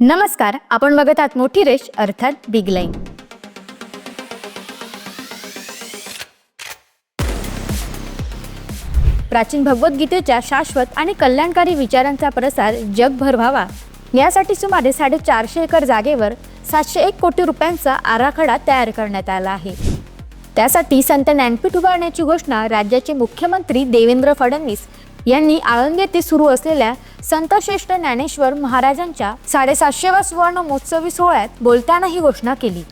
नमस्कार आपण बघत आहात मोठी रेश अर्थात बिग लाईन प्राचीन भगवद्गीतेच्या शाश्वत आणि कल्याणकारी विचारांचा प्रसार जगभर व्हावा. यासाठी सुमारे साडेचारशे एकर जागेवर सातशे एक कोटी रुपयांचा आराखडा तयार करण्यात आला आहे. त्यासाठी संत ज्ञानपीठ उभारण्याची घोषणा राज्याचे मुख्यमंत्री देवेंद्र फडणवीस यांनी आळंदी येथे सुरू असलेल्या संतश्रेष्ठ ज्ञानेश्वर महाराजांच्या साडेसातशेव्या सुवर्ण महोत्सवी सोहळ्यात बोलताना ही घोषणा केली.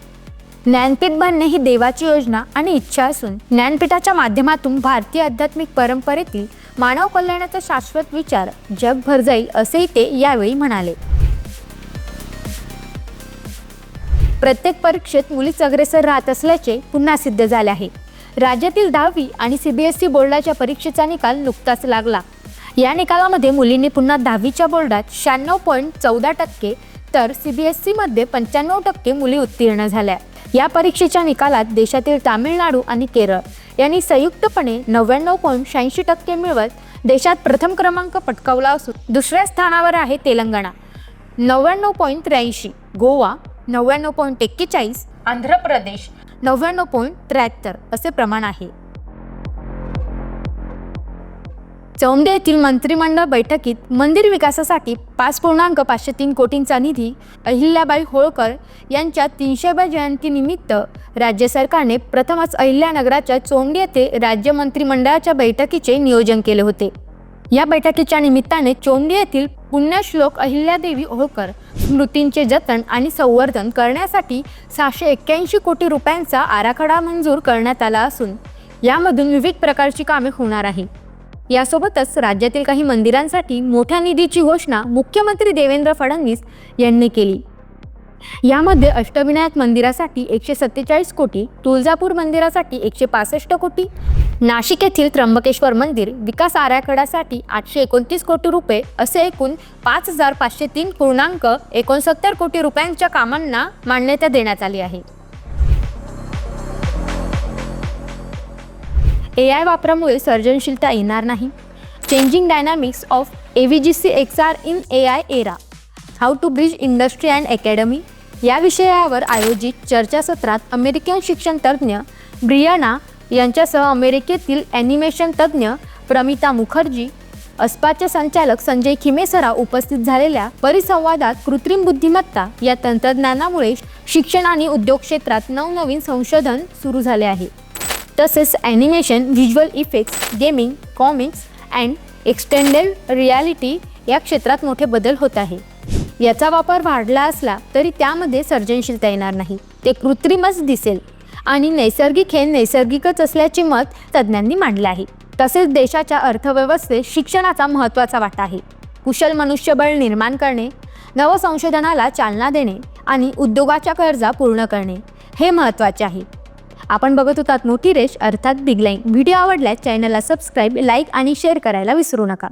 ज्ञानपीठ बनणे ही देवाची योजना आणि इच्छा असून ज्ञानपीठाच्या माध्यमातून भारतीय आध्यात्मिक परंपरेतील मानव कल्याणाचा शाश्वत विचार जगभर जाईल असेही ते यावेळी म्हणाले. प्रत्येक परीक्षेत मुलीच अग्रेसर राहत असल्याचे पुन्हा सिद्ध झाले आहे. राज्यातील दहावी आणि सीबीएसई बोर्डाच्या परीक्षेचा निकाल नुकताच लागला. या निकालामध्ये मुलींनी पुन्हा दहावीच्या बोर्डात शहाण्णव पॉईंट चौदा टक्के तर सीबीएसईमध्ये पंच्याण्णव टक्के मुली उत्तीर्ण झाल्या. या परीक्षेच्या निकालात देशातील तामिळनाडू आणि केरळ यांनी संयुक्तपणे नव्याण्णव पॉईंट शहाऐंशी टक्के मिळवत देशात प्रथम क्रमांक पटकावला असून दुसऱ्या स्थानावर आहे तेलंगणा. नव्याण्णव पॉईंट त्र्याऐंशी गोवा. नव्याण्णव पॉईंट एक्केचाळीस आंध्र प्रदेश. नव्याण्णव पॉईंट त्र्याहत्तर असे प्रमाण आहे. चौंडे येथील मंत्रिमंडळ बैठकीत मंदिर विकासासाठी पाच पूर्णांक पाचशे तीन कोटींचा निधी अहिल्याबाई होळकर यांच्या तीनशेव्या जयंतीनिमित्त राज्य सरकारने प्रथमच अहिल्यानगराच्या चोंडे येथे राज्य मंत्रिमंडळाच्या बैठकीचे नियोजन केले होते. या बैठकीच्या निमित्ताने चोंदी येथील पुण्यश्लोक अहिल्यादेवी होळकर स्मृतींचे जतन आणि संवर्धन करण्यासाठी सहाशे एक्क्याऐंशी कोटी रुपयांचा आराखडा मंजूर करण्यात आला असून यामधून विविध प्रकारची कामे होणार आहे यासोबतच राज्यातील काही मंदिरांसाठी मोठ्या निधीची घोषणा मुख्यमंत्री देवेंद्र फडणवीस यांनी केली. यामध्ये अष्टविनायक मंदिरासाठी एकशे सत्तेचाळीस कोटी तुळजापूर मंदिरासाठी एकशे पासष्ट कोटी नाशिक येथील त्र्यंबकेश्वर मंदिर विकास आराखड्यासाठी आठशे एकोणतीस कोटी रुपये असे एकूण पाच हजार पाचशे तीन पूर्णांक एकोणसत्तर कोटी रुपयांच्या कामांना मान्यता देण्यात आली आहे. ए आय वापरामुळे सर्जनशीलता येणार नाही. Changing dynamics of A V G C X R in A I era how to bridge industry and academy या विषयावर आयोजित चर्चासत्रात अमेरिकन शिक्षण तज्ज्ञ ब्रियाना यांच्यासह अमेरिकेतील ॲनिमेशन तज्ज्ञ प्रमिता मुखर्जी अस्पाचे संचालक संजय खिमेसराव उपस्थित झालेल्या परिसंवादात कृत्रिम बुद्धिमत्ता या तंत्रज्ञानामुळे शिक्षण आणि उद्योग क्षेत्रात नवनवीन संशोधन सुरू झाले आहे. तसेच animation visual effects gaming comics and extended reality या क्षेत्रात मोठे बदल होत आहे. याचा वापर वाढला असला तरी त्यामध्ये सर्जनशीलता येणार नाही. ते कृत्रिमच दिसेल. आणि नैसर्गिक हे नैसर्गिकच असल्याचे मत तज्ज्ञांनी मांडले आहे. तसेच देशाच्या अर्थव्यवस्थेत शिक्षणाचा महत्त्वाचा वाटा आहे. कुशल मनुष्यबळ निर्माण करणे नवसंशोधनाला चालना देणे आणि उद्योगाच्या गरजा पूर्ण करणे हे महत्त्वाचे आहे. आपण बघत होतात मोठी रेश अर्थात बिग लाईन व्हिडिओ आवडल्यास चॅनलला सबस्क्राईब लाईक आणि शेअर करायला विसरू नका.